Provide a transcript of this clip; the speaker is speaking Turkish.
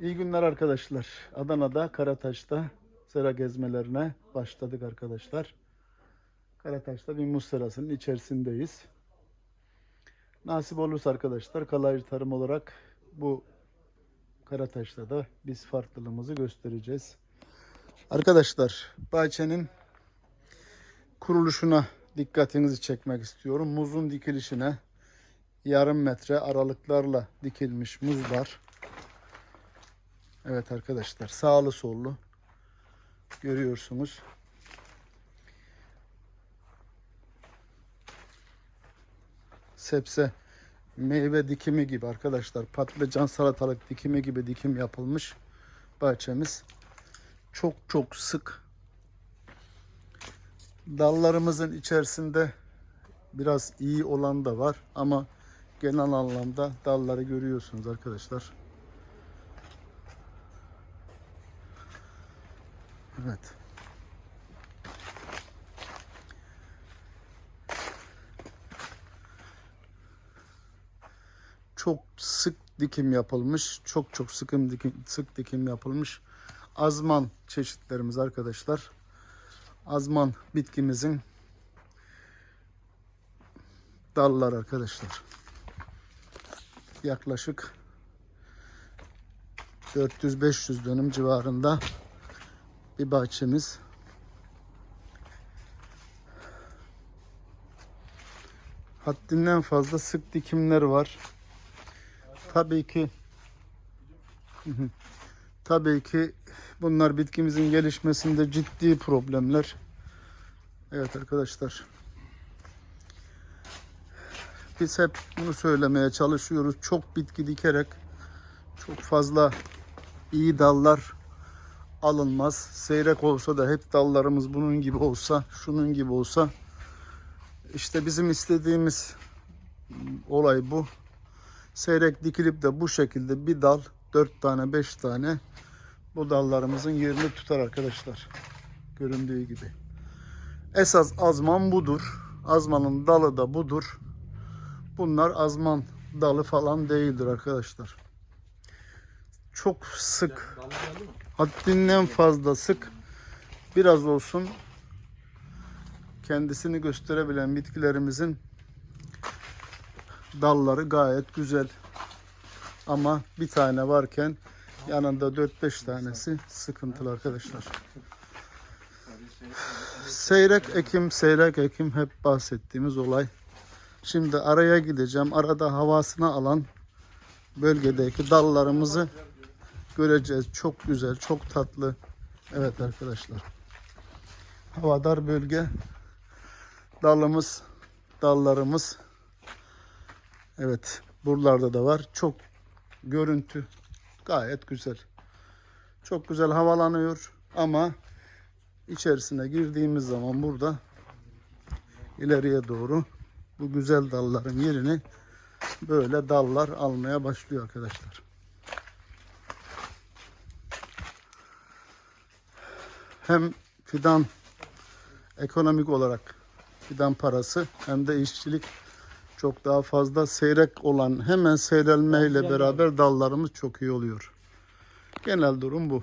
İyi günler arkadaşlar. Adana'da Karataş'ta sera gezmelerine başladık arkadaşlar. Karataş'ta bir muz serasının içerisindeyiz. Nasip olursa arkadaşlar kalaycı tarım olarak bu Karataş'ta da biz farklılığımızı göstereceğiz. Arkadaşlar bahçenin kuruluşuna dikkatinizi çekmek istiyorum. Muzun dikilişine yarım metre aralıklarla dikilmiş muzlar. Evet arkadaşlar sağlı sollu görüyorsunuz. Sebze meyve dikimi gibi arkadaşlar patlıcan salatalık dikimi gibi dikim yapılmış bahçemiz. Çok çok sık. Dallarımızın içerisinde biraz iyi olan da var ama genel anlamda dalları görüyorsunuz arkadaşlar. Evet. Çok sık dikim yapılmış. Çok çok sıkım dikim, sık dikim yapılmış. Azman çeşitlerimiz arkadaşlar. Azman bitkimizin dallar arkadaşlar. Yaklaşık 400-500 dönüm civarında bir bahçemiz. Haddinden fazla sık dikimler var. Tabii ki tabii ki bunlar bitkimizin gelişmesinde ciddi problemler. Evet arkadaşlar. Biz hep bunu söylemeye çalışıyoruz. Çok bitki dikerek çok fazla iyi dallar alınmaz. Seyrek olsa da hep dallarımız bunun gibi olsa, şunun gibi olsa işte bizim istediğimiz olay bu. Seyrek dikilip de bu şekilde bir dal, dört tane, beş tane bu dallarımızın yerini tutar arkadaşlar. Göründüğü gibi. Esas azman budur. Azmanın dalı da budur. Bunlar azman dalı falan değildir arkadaşlar. Çok sık haddinden fazla sık biraz olsun kendisini gösterebilen bitkilerimizin dalları gayet güzel. Ama bir tane varken yanında 4-5 tanesi sıkıntılı arkadaşlar. Seyrek ekim, seyrek ekim hep bahsettiğimiz olay. Şimdi araya gideceğim. Arada havasını alan bölgedeki dallarımızı göreceğiz. Çok güzel, çok tatlı. Evet arkadaşlar. Havadar bölge. Dalımız, dallarımız. Evet, buralarda da var. Çok görüntü gayet güzel. Çok güzel havalanıyor ama içerisine girdiğimiz zaman burada ileriye doğru bu güzel dalların yerini böyle dallar almaya başlıyor arkadaşlar. Hem fidan ekonomik olarak fidan parası hem de işçilik çok daha fazla seyrek olan hemen seyrelmeyle beraber dallarımız çok iyi oluyor. Genel durum bu.